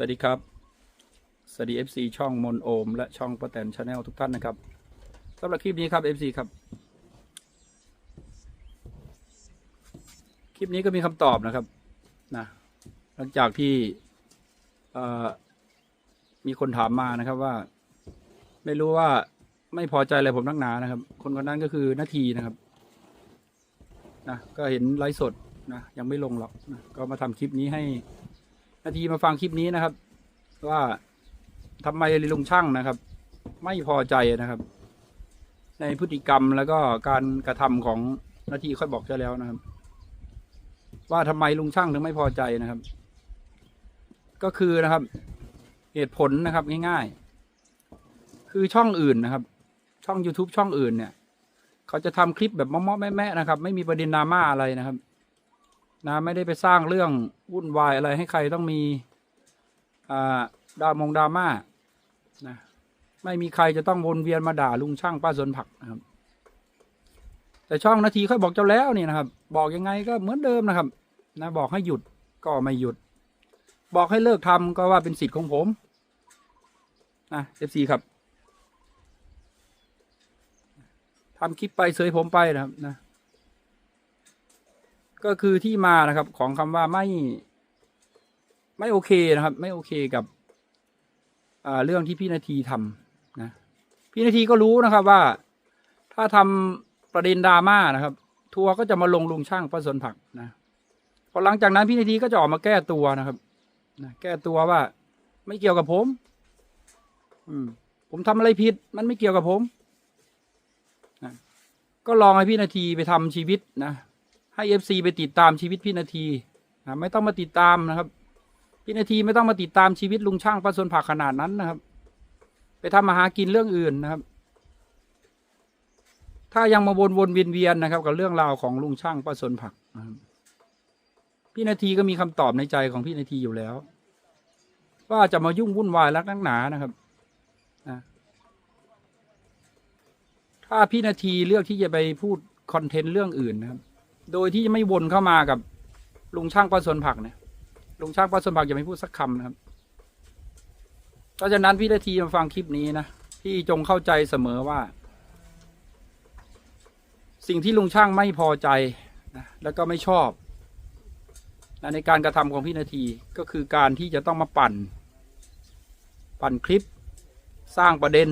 สวัสดีครับ สวัสดี FC ช่องมนโอม และช่องประแตนชาแนลทุกท่านนะครับสำหรับคลิปนี้ครับ FC ครับ คลิปนี้ก็มีคำตอบนะครับนะหลังจากที่มีคนถามมานะครับว่า ไม่รู้ว่าไม่พอใจอะไรผมนักหนานะครับ คนคนนั้นก็คือนาทีนะครับนะก็เห็นไลฟ์สดนะยังไม่ลงหรอกนะก็มาทำคลิปนี้ให้ นาทีมาฟังคลิปนี้นะครับ ว่าทำไมลุงช่างนะครับ ไม่พอใจนะครับ ในพฤติกรรมแล้วก็การกระทำของนาทีค่อยบอกจะแล้วนะครับ ว่าทำไมลุงช่างถึงไม่พอใจนะครับ ก็คือนะครับ เหตุผลนะครับง่ายๆ คือช่องอื่นนะครับ ช่อง YouTube ช่องอื่นเนี่ย เขาจะทำคลิปแบบมาะๆแม่ๆนะครับ ไม่มีประเด็นดราม่าอะไรนะครับ นะไม่ได้ไปสร้างเรื่องวุ่นวายอะไรให้ใครต้องมีอ่าดามงดราม่านะไม่มีใครจะต้องวนเวียนมาด่าลุงช่างป้าสวนผักนะครับ แต่ช่องนาทีค่อยบอกเจ้าแล้วนี่นะครับ บอกยังไงก็เหมือนเดิมนะครับ นะบอกให้หยุดก็ไม่หยุด บอกให้เลิกทำก็ว่าเป็นสิทธิ์ของผมนะเอฟซีครับทำคลิปไปเสยผมไปนะครับนะ ก็คือที่มานะครับ ของคำว่าไม่ ไม่โอเคนะครับ ไม่โอเคกับเรื่องที่พี่นาทีทำนะพี่นาทีก็รู้นะครับว่า ถ้าทำประเด็นดราม่านะครับ ทัวร์ก็จะมาลงลุงช่างป้าสนผักนะพอหลังจากนั้นพี่นาทีก็จะออกมาแก้ตัวนะครับนะแก้ตัวว่า ไม่เกี่ยวกับผม อืม ผมทำอะไรผิด มันไม่เกี่ยวกับผมนะก็ลองให้พี่นาทีไปทำชีวิตนะ ให้เอฟซีไปติดตามชีวิตพี่นาทีนะไม่ต้องมาติดตามนะครับ พี่นาทีไม่ต้องมาติดตามชีวิตลุงช่างป้าสนผักขนาดนั้นนะครับ ไปทำมาหากินเรื่องอื่นนะครับ ถ้ายังมาวนวนเวียนเวียนนะครับ กับเรื่องราวของลุงช่างป้าสนผักนะครับพี่นาทีก็มีคำตอบในใจของพี่นาทีอยู่แล้ว ว่าจะมายุ่งวุ่นวายรักนักหนานะครับนะถ้าพี่นาทีเลือกที่จะไปพูดคอนเทนต์เรื่องอื่นนะครับ โดยที่ไม่วนเข้ามากับลุงช่างป้าสวนผักเนี่ยลุงช่างป้าสวนผักอย่าไม่พูดสักคำนะครับเพราะฉะนั้นพี่นาทีมาฟังคลิปนี้นะพี่จงเข้าใจเสมอว่า สิ่งที่ลุงช่างไม่พอใจนะแล้วก็ไม่ชอบนะในการกระทำของพี่นาทีก็คือการที่จะต้องมาปั่น ปั่นคลิป สร้างประเด็น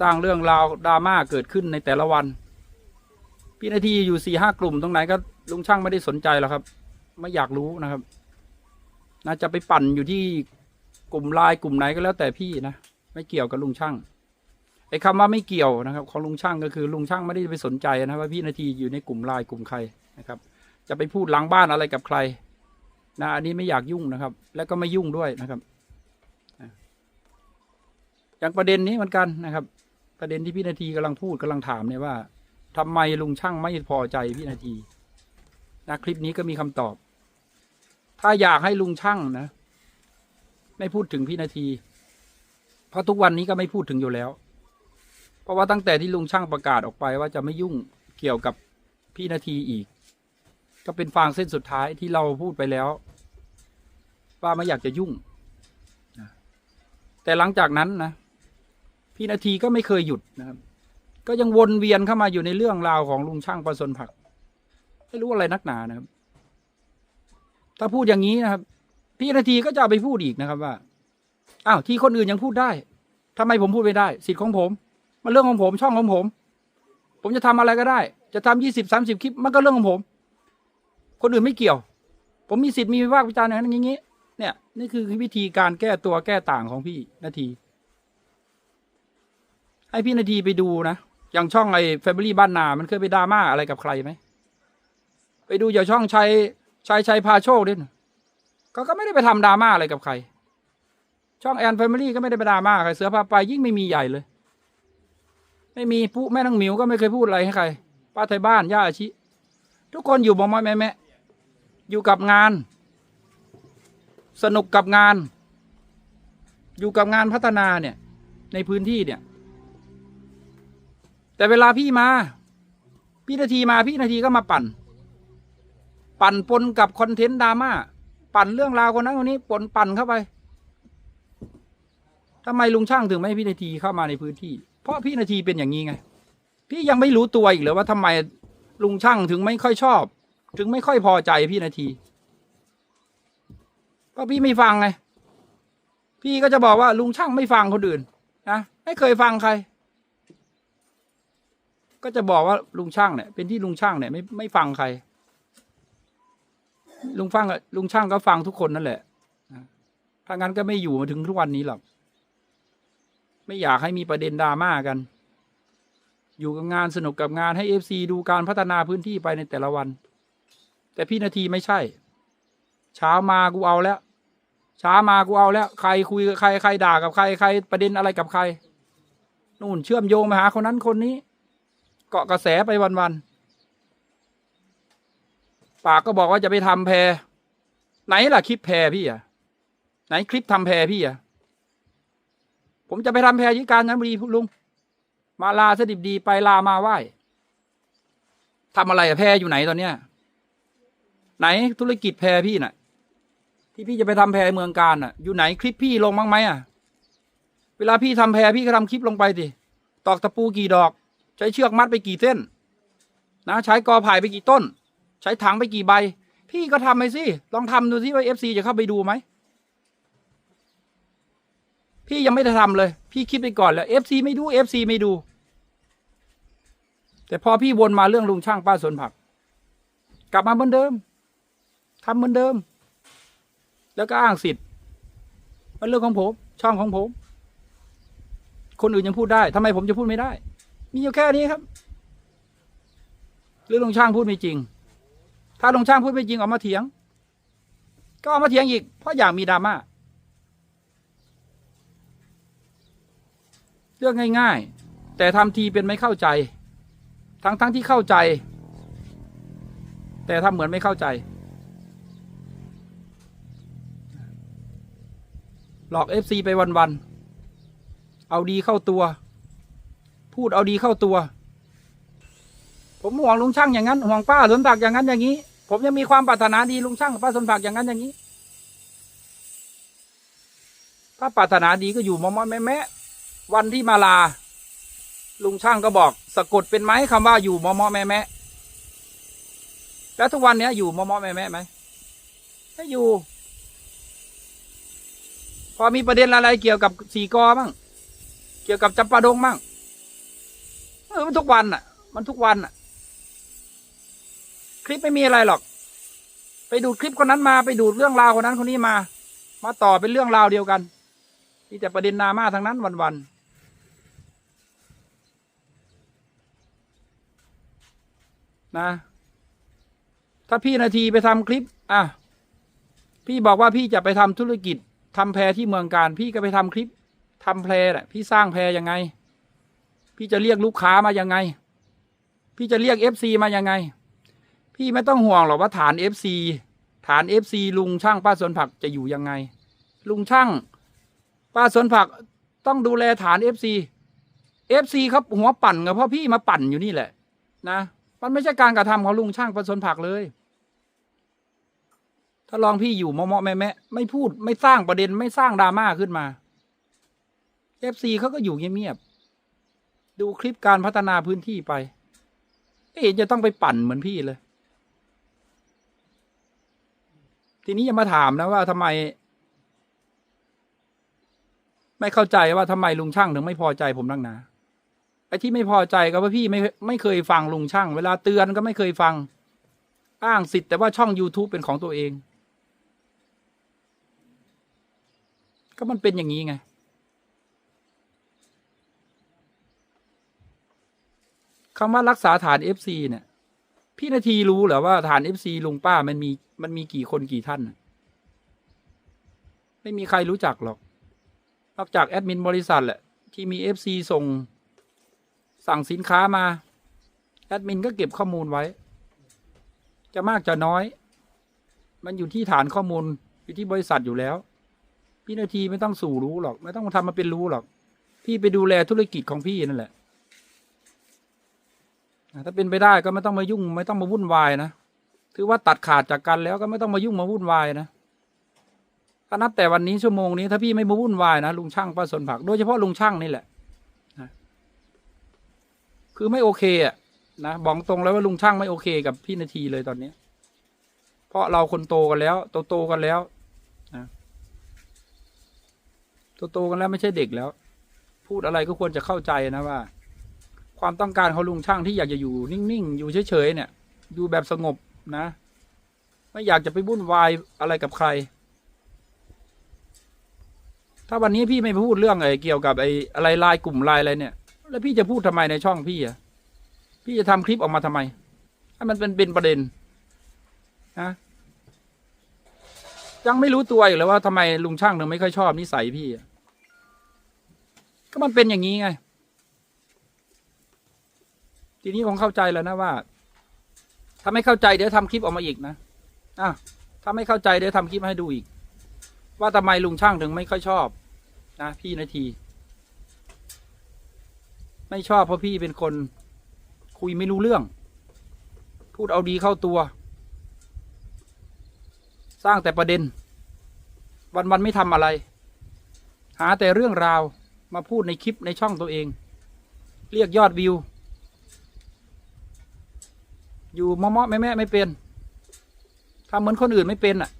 สร้างเรื่องราวดราม่าเกิดขึ้นในแต่ละวัน พี่นาทีอยู่สี่ห้ากลุ่มตรงไหนก็ลุงช่างไม่ได้สนใจหรอกครับ ไม่อยากรู้นะครับน่าจะไปปั่นอยู่ที่กลุ่มไลน์กลุ่มไหนก็แล้วแต่พี่นะไม่เกี่ยวกับลุงช่างไอ้คำว่าไม่เกี่ยวนะครับ ของลุงช่างก็คือลุงช่างไม่ได้ไปสนใจนะว่าพี่นาทีอยู่ในกลุ่มไลน์กลุ่มใครนะครับ จะไปพูดหลังบ้านอะไรกับใครนะอันนี้ไม่อยากยุ่งนะครับ แล้วก็ไม่ยุ่งด้วยนะครับอย่างประเด็นนี้เหมือนกันนะครับ ประเด็นที่พี่นาทีกำลังพูดกำลังถามเนี่ยว่า ทำไมลุงช่างไม่พอใจพี่นาทีนะคลิปนี้ก็มีคำตอบ ถ้าอยากให้ลุงช่างนะ ไม่พูดถึงพี่นาที เพราะทุกวันนี้ก็ไม่พูดถึงอยู่แล้ว เพราะว่าตั้งแต่ที่ลุงช่างประกาศออกไปว่าจะไม่ยุ่งเกี่ยวกับพี่นาทีอีก ก็เป็นฟางเส้นสุดท้ายที่เราพูดไปแล้ว ว่าไม่อยากจะยุ่ง แต่หลังจากนั้นนะ พี่นาทีก็ไม่เคยหยุดนะครับ ก็ยังวนเวียนเข้ามาอยู่ในเรื่องราวของลุงช่างประสนผัก ไม่รู้อะไรนักหนานะครับ ถ้าพูดอย่างนี้นะครับ พี่นาทีก็จะไปพูดอีกนะครับว่าอ้าวที่คนอื่นยังพูดได้ทำไมผมพูดไม่ได้ สิทธิ์ของผม มันเรื่องของผมช่องของผม ผมจะทำอะไรก็ได้ จะทำยี่สิบสามสิบคลิปมันก็เรื่องของผม คนอื่นไม่เกี่ยว ผมมีสิทธิ์มีวิพากษ์วิจารณ์อย่างนั้อย่างนี้ เนี่ยนี่คือวิธีการแก้ตัวแก้ต่างของพี่นาที ให้พี่นาทีไปดูนะ อย่างช่องไอ้แฟมิลี่บ้านนา มันเคยไปดราม่าอะไรกับใครไหม ไปดูอย่างช่องชัยชัยชัยพาโชคด้วยนะก็ไม่ได้ไปทำดราม่าอะไรกับใคร ช่องแอนแฟมิลี่ก็ไม่ได้ไปดราม่าใครเสือพาไปยิ่งไม่มีใหญ่เลย ไม่มีผู้แม่ทั้งหมิวก็ไม่เคยพูดอะไรให้ใคร ป้าไทยบ้านย่าอาชิ ทุกคนอยู่มอมอยแม่แม่อยู่กับงาน สนุกกับงาน อยู่กับงานพัฒนาเนี่ย ในพื้นที่เนี่ย แต่เวลาพี่มา พี่นาทีมาพี่นาทีก็มาปั่น ปั่นปนกับคอนเทนต์ดราม่าปั่นเรื่องราวคนนั้นคนนี้ปนปั่นเข้าไปทำไมลุงช่างถึงไม่ให้พี่นาทีเข้ามาในพื้นที่ เพราะพี่นาทีเป็นอย่างนี้ไง พี่ยังไม่รู้ตัวอีกเหรอว่าทำไมลุงช่างถึงไม่ค่อยชอบ ถึงไม่ค่อยพอใจพี่นาทีก็พี่ไม่ฟังไง พี่ก็จะบอกว่าลุงช่างไม่ฟังคนอื่นนะไม่เคยฟังใคร ก็จะบอกว่าลุงช่างเนี่ยเป็นที่ลุงช่างเนี่ยไม่ไม่ฟังใคร ลุงฟังอะลุงช่างก็ฟังทุกคนนั่นแหละถ้างั้นก็ไม่อยู่มาถึงทุกวันนี้หรอกไม่อยากให้มีประเด็นดราม่ากัน อยู่กับงานสนุกกับงานให้เอฟซีดูการพัฒนาพื้นที่ไปในแต่ละวัน แต่พี่นาทีไม่ใช่ เช้ามากูเอาแล้วเช้ามากูเอาแล้ว ใครคุยกับใครใครด่ากับใครใครประเด็นอะไรกับใคร นู่นเชื่อมโยงมาหาคนนั้นคนนี้าะกระแสไปวันๆปากก็บอกว่าจะไปทำแพรไหนล่ะคลิปแพรพี่อะไหนคลิปทำแพรพี่อะผมจะไปทำแพรที่การนะบุรีลุง มาลาสดิบดีไปลามาไหว้ทำอะไรอะแพรอยู่ไหนตอนเนี้ยไหนธุรกิจแพรพี่น่ะ ที่พี่จะไปทำแพรเมืองการน่ะ อยู่ไหนคลิปพี่ลงบ้างไหมอะ เวลาพี่ทำแพรพี่ก็ทำคลิปลงไปดิตอกตะปูกี่ดอก ใช้เชือกมัดไปกี่เส้น นะใช้กอไผ่ไปกี่ต้น ใช้ถังไปกี่ใบ พี่ก็ทำไปสิลองทำดูสิว่าเอฟซีจะเข้าไปดูไหมพี่ยังไม่ได้ทำเลย พี่คิดไปก่อนแล้วเอฟซีไม่ดูเอฟซีไม่ดู แต่พอพี่วนมาเรื่องลุงช่างป้าสวนผัก กลับมาเหมือนเดิมทำเหมือนเดิม แล้วก็อ้างสิทธิ์มันเรื่องของผม ช่องของผม คนอื่นยังพูดได้ทำไมผมจะพูดไม่ได้ มีอยู่แค่นี้ครับ หรือลุงช่างพูดไม่จริง ถ้าลุงช่างพูดไม่จริงออกมาเถียง ก็ออกมาเถียงอีก เพราะอยากมีดราม่าเรื่องง่าย ๆ แต่ทำทีเป็นไม่เข้าใจ ทั้งๆทที่เข้าใจ แต่ทำเหมือนไม่เข้าใจ หลอกเอฟซีไปวันๆเอาดีเข้าตัว พูดเอาดีเข้าตัว ผมห่วงลุงช่างอย่างนั้นห่วงป้าสนผักอย่างนั้นอย่างนี้ ผมยังมีความปรารถนาดีลุงช่างป้าสนผักอย่างนั้นอย่างนี้ ถ้าปรารถนาดีก็อยู่มอมอแม่แม่วันที่มาลา ลุงช่างก็บอก สะกดเป็นไหมคำว่าอยู่มอมอแม่แม่แล้วทุกวันเนี้ยอยู่มอมอแม่แม่ไหมไม่อยู่ พอมีประเด็นอะไรเกี่ยวกับสีกอบ้างเกี่ยวกับจำปาดงบ้าง ออมันทุกวันอะ มันทุกวันอะ คลิปไม่มีอะไรหรอก ไปดูคลิปคนนั้นมาไปดูเรื่องราวคนนั้นคนนี้มา มาต่อเป็นเรื่องราวเดียวกันมีแต่ประเด็นดรามาทั้งนั้นวันๆนะ ถ้าพี่นาทีไปทำคลิป อะ พี่บอกว่าพี่จะไปทำธุรกิจทำแพรที่เมืองการ พี่ก็ไปทำคลิปทำแพรแหละพี่สร้างแพรยังไง พี่จะเรียกลูกค้ามายังไง พี่จะเรียกเอฟซีมายังไง พี่ไม่ต้องห่วงหรอกว่าฐานเอฟซีฐานเอฟซีลุงช่างป้าสวนผักจะอยู่ยังไง ลุงช่าง ป้าสวนผักต้องดูแลฐานเอฟซีเอฟซีครับหัวปั่นกับเพราะพี่มาปั่นอยู่นี่แหละ นะมันไม่ใช่การกระทำของลุงช่างป้าสวนผักเลย ถ้าลองพี่อยู่เมาะๆแม่แม่ไม่พูดไม่สร้างประเด็นไม่สร้างดราม่าขึ้นมาเอฟซีเขาก็อยู่เงียบ ดูคลิปการพัฒนาพื้นที่ไปไม่เห็นจะต้องไปปั่นเหมือนพี่เลย ทีนี้อย่ามาถามนะว่าทำไม ไม่เข้าใจว่าทำไมลุงช่างถึงไม่พอใจผมนักหนาไอ้ที่ไม่พอใจก็เพราะพี่ไม่ไม่เคยฟังลุงช่าง เวลาเตือนก็ไม่เคยฟัง อ้างสิทธิ์แต่ว่าช่อง youtube เป็นของตัวเอง ก็มันเป็นอย่างนี้ไง คำว่ารักษาฐาน FC เนี่ย พี่นาทีรู้เหรอว่าฐาน FC ลุงป้ามันมีมันมีกี่คนกี่ท่าน ไม่มีใครรู้จักหรอก นอกจากแอดมินบริษัทแหละ ที่มี FC ส่ง สั่งสินค้ามา แอดมินก็เก็บข้อมูลไว้ จะมากจะน้อย มันอยู่ที่ฐานข้อมูลอยู่ที่บริษัทอยู่แล้วพี่นาทีไม่ต้องสู่รู้หรอก ไม่ต้องทำมาเป็นรู้หรอก พี่ไปดูแลธุรกิจของพี่นั่นแหละ ถ้าเป็นไปได้ก็ไม่ต้องมายุ่ง ไม่ต้องมาวุ่นวายนะถือว่าตัดขาดจากกันแล้วก็ไม่ต้องมายุ่งมาวุ่นวายนะถ้านับแต่วันนี้ชั่วโมงนี้ถ้าพี่ไม่มาวุ่นวายนะลุงช่างป้าสนผักโดยเฉพาะลุงช่างนี่แหละนะคือไม่โอเคอะนะบอกตรงแล้วว่าลุงช่างไม่โอเคกับพี่นาทีเลยตอนนี้ เพราะเราคนโตกันแล้ว โตโตกันแล้วนะโตโตกันแล้วไม่ใช่เด็กแล้ว พูดอะไรก็ควรจะเข้าใจนะว่า ความต้องการของลุงช่างที่อยากจะอยู่นิ่งๆ อยู่เฉยๆเนี่ย อยู่แบบสงบนะ ไม่อยากจะไปวุ่นวายอะไรกับใคร ถ้าวันนี้พี่ไม่พูดเรื่องอะไอ้เกี่ยวกับไอ้อะไรไลายกลุ่มไลายอะไรเนี่ย แล้วพี่จะพูดทำไมในช่องพี่อะ พี่จะทำคลิปออกมาทำไมให้มันเป็นเป็นประเด็นนะยังไม่รู้ตัวอีกเลยว่าทำไมลุงช่างถึงไม่ค่อยชอบนิสัยพี่อะก็มันเป็นอย่างนี้ไง ทีนี้คงเข้าใจแล้วนะว่า ถ้าไม่เข้าใจเดี๋ยวทำคลิปออกมาอีกนะอะถ้าไม่เข้าใจเดี๋ยวทำคลิปให้ดูอีก ว่าทำไมลุงช่างถึงไม่ค่อยชอบ นะพี่นาที ไม่ชอบเพราะพี่เป็นคน คุยไม่รู้เรื่อง พูดเอาดีเข้าตัว สร้างแต่ประเด็น วันวันๆไม่ทำอะไร หาแต่เรื่องราวมาพูดในคลิปในช่องตัวเอง เรียกยอดวิว อยู่มอมอแม่แม่ไม่เป็นทำเหมือนคนอื่นไม่เป็นอะ